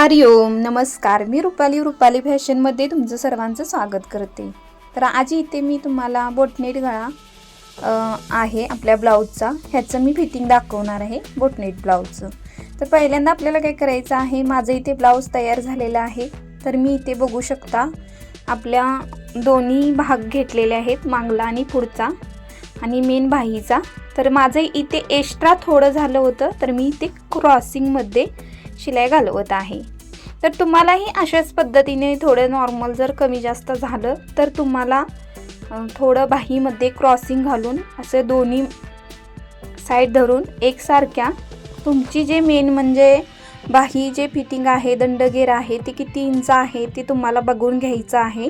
हरिओम नमस्कार. मी रुपाली रुपाली फॅशनमध्ये तुमचं सर्वांचं स्वागत करते. तर आज इथे मी तुम्हाला बोटनेट गळा आहे आपल्या ब्लाऊजचा. ह्याचं मी फिटिंग दाखवणार आहे बोटनेट ब्लाऊजचं. तर पहिल्यांदा आपल्याला काय करायचं आहे माझं इथे ब्लाऊज तयार झालेलं आहे. तर मी इथे बघू शकता आपल्या दोन्ही भाग घेतलेले आहेत मागला आणि पुढचा आणि मेन बाहीचा तर माझं इथे एक्स्ट्रा थोडं झालं होतं तर मी इथे क्रॉसिंगमध्ये शिलाई घालवत आहे. तर तुम्हालाही अशाच पद्धतीने थोडं नॉर्मल जर कमी जास्त झालं तर तुम्हाला थोडं बाहीमध्ये क्रॉसिंग घालून असे दोन्ही साईड धरून एकसारख्या तुमची जे मेन म्हणजे बाही जे फिटिंग आहे दंडगेर आहे ते किती इंच आहे ते तुम्हाला बघून घ्यायचं आहे.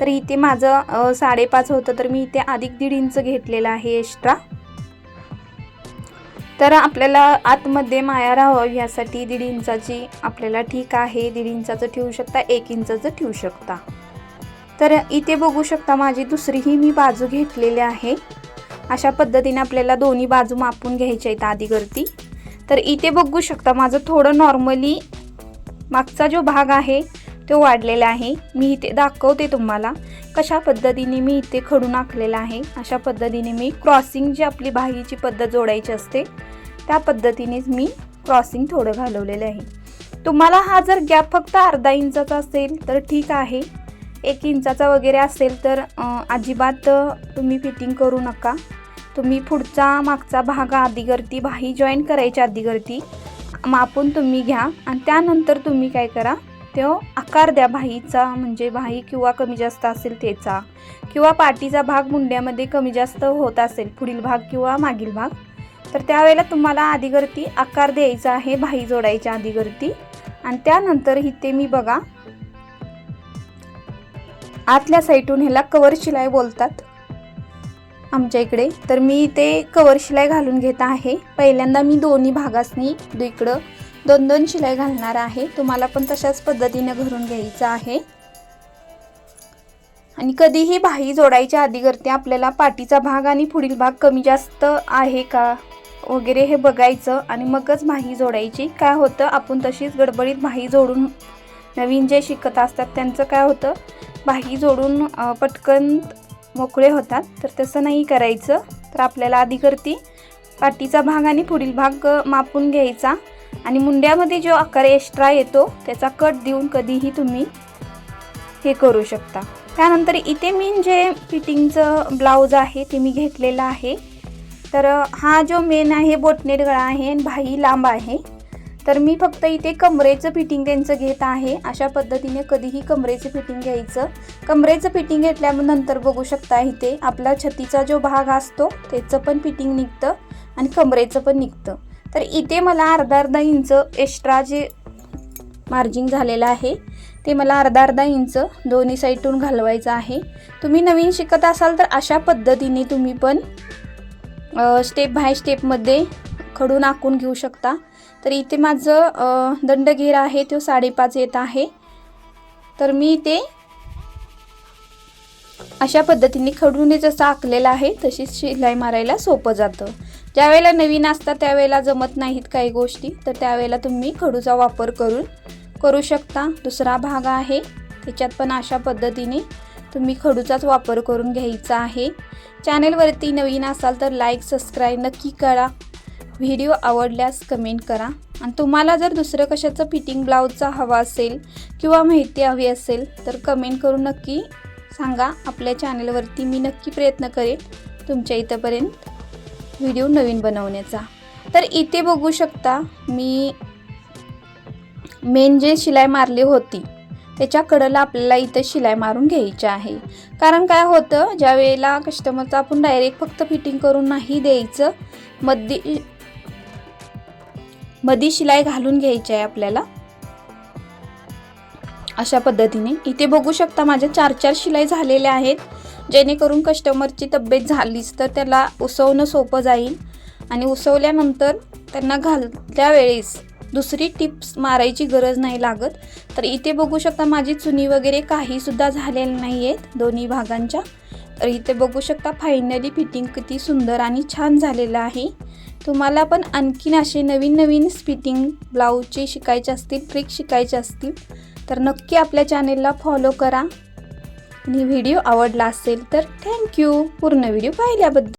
तर इथे माझं साडेपाच होतं तर मी इथे अधिक दीड इंच घेतलेलं आहे एक्स्ट्रा तर आपल्याला आतमध्ये माया राहावं यासाठी दीड इंचाची आपल्याला ठीक आहे. दीड इंचाचं ठेवू शकता एक इंचाचं ठेवू शकता. तर इथे बघू शकता माझी दुसरीही मी बाजू घेतलेली आहे. अशा पद्धतीने आपल्याला दोन्ही बाजू मापून घ्यायच्या आहेत आधीवरती. तर इथे बघू शकता माझं थोडं नॉर्मली मागचा जो भाग आहे तो वाढलेला आहे. मी इथे दाखवते तुम्हाला कशा पद्धतीने मी इथे खडून आखलेला आहे. अशा पद्धतीने मी क्रॉसिंग जी आपली बाहीची पद्धत जोडायची असते त्या पद्धतीनेच मी क्रॉसिंग थोडं घालवलेलं आहे. तुम्हाला हा जर गॅप फक्त अर्धा इंचाचा असेल तर ठीक आहे. एक इंचाचा वगैरे असेल तर अजिबात तुम्ही फिटिंग करू नका. तुम्ही पुढचा मागचा भाग आधीगरती बाही जॉईन करायच्या आधीगरती मापून तुम्ही घ्या. आणि त्यानंतर तुम्ही काय करा तो आकार द्या भाईचा म्हणजे भाई किंवा कमी जास्त असेल त्याचा. किंवा पाठीचा भाग मुंड्यामध्ये कमी जास्त होत असेल पुढील भाग किंवा मागील भाग. तर त्यावेळेला तुम्हाला आधीगरती आकार द्यायचा आहे भाई जोडायच्या आधीगरती आणि त्यानंतर इथे मी बघा आतल्या साईडून ह्याला कवर शिलाई बोलतात. आमच्या इकडे. तर मी इथे कवर शिलाई घालून घेत आहे. पहिल्यांदा मी दोन्ही भागासनी इकडं दोन दोन शिलाई घालणार आहे. तुम्हाला पण तशाच पद्धतीने घरून घ्यायचं आहे. आणि कधीही बाही जोडायच्या आधी करते. आपल्याला पाठीचा भाग आणि पुढील भाग कमी जास्त आहे का वगैरे हे बघायचं. आणि मगच बाही जोडायची. काय होतं? आपण तशीच गडबडीत बाही जोडून नवीन जे शिकत असतात त्यांचं काय होतं? बाही जोडून पटकन मोकळे होतात. तर तसं नाही करायचं. तर आपल्याला आधी करती. पाठीचा भाग आणि पुढील भाग मापून घ्यायचा. आणि मुंड्यामध्ये जो आकार एक्स्ट्रा येतो त्याचा कट देऊन कधीही तुम्ही हे करू शकता. त्यानंतर इथे मी जे फिटिंगचं ब्लाऊज आहे ते मी घेतलेलं आहे. तर हा जो मेन आहे बोटनेर गळा आहे आणि भाई लांब आहे. तर मी फक्त इथे कमरेचं फिटिंग त्यांचं घेत आहे. अशा पद्धतीने कधीही कमरेचं फिटिंग घ्यायचं. कमरेचं फिटिंग घेतल्यानंतर बघू शकता इथे आपला छतीचा जो भाग असतो त्याचं पण फिटिंग निघतं आणि कमरेचं पण निघतं. तर इथे मला अर्धा अर्धा इंच एक्स्ट्रा जे मार्जिंग झालेलं आहे ते मला अर्धा अर्धा इंच दोन्ही साईडून घालवायचं आहे. तुम्ही नवीन शिकत असाल तर अशा पद्धतीने तुम्ही पण स्टेप बाय स्टेपमध्ये खडून आखून घेऊ शकता. तर इथे माझं दंडघेर आहे तो साडेपाच येत आहे. तर मी ते अशा पद्धतीने खडूने जसं आखलेलं आहे तशीच शिलाई मारायला सोपं जातं. ज्यावेळेला नवीन असतात त्यावेळेला जमत नाहीत काही गोष्टी तर त्यावेळेला तुम्ही खडूचा वापर करून करू शकता. दुसरा भाग आहे त्याच्यात पण अशा पद्धतीने तुम्ही खडूचाच वापर करून घ्यायचा आहे. चॅनेलवरती नवीन असाल तर लाईक सबस्क्राईब नक्की करा. व्हिडिओ आवडल्यास कमेंट करा. आणि तुम्हाला जर दुसरं कशाचं फिटिंग ब्लाऊजचा हवा असेल किंवा माहिती हवी असेल तर कमेंट करून नक्की सांगा. आपल्या चॅनेलवरती मी नक्की प्रयत्न करेन. तुमच्या इथंपर्यंत व्हिडिओ नवीन बनवण्याचा. तर इथे बघू शकता मी मेन जे शिलाई मारली होती त्याच्या कडेला आपल्याला इथं शिलाई मारून घ्यायची आहे. कारण काय होतं ज्या वेळेला कस्टमरचं आपण डायरेक्ट फक्त फिटिंग करून नाही द्यायचं मधी मधी शिलाई घालून घ्यायची आहे आपल्याला. अशा पद्धतीने. इथे बघू शकता माझ्या चार चार शिलाई झालेल्या आहेत. जेणेकरून कस्टमरची तब्येत झालीच तर त्याला उसवणं सोपं जाईल. आणि उसवल्यानंतर त्यांना घालत्या वेळेस दुसरी टिप्स मारायची गरज नाही लागत. तर इथे बघू शकता माझी चुनी वगैरे काहीसुद्धा झालेली नाही आहेत दोन्ही भागांच्या. तर इथे बघू शकता फायनली फिटिंग किती सुंदर आणि छान झालेलं आहे. तुम्हाला पण आणखीन असे नवीन नवीन फिटिंग ब्लाऊजचे शिकायचे असतील ट्रिक शिकायचे असतील तर नक्की आपल्या चॅनेलला फॉलो करा. आणि व्हिडिओ आवडला असेल तर थँक्यू. पूर्ण व्हिडिओ पाहिल्याबद्दल.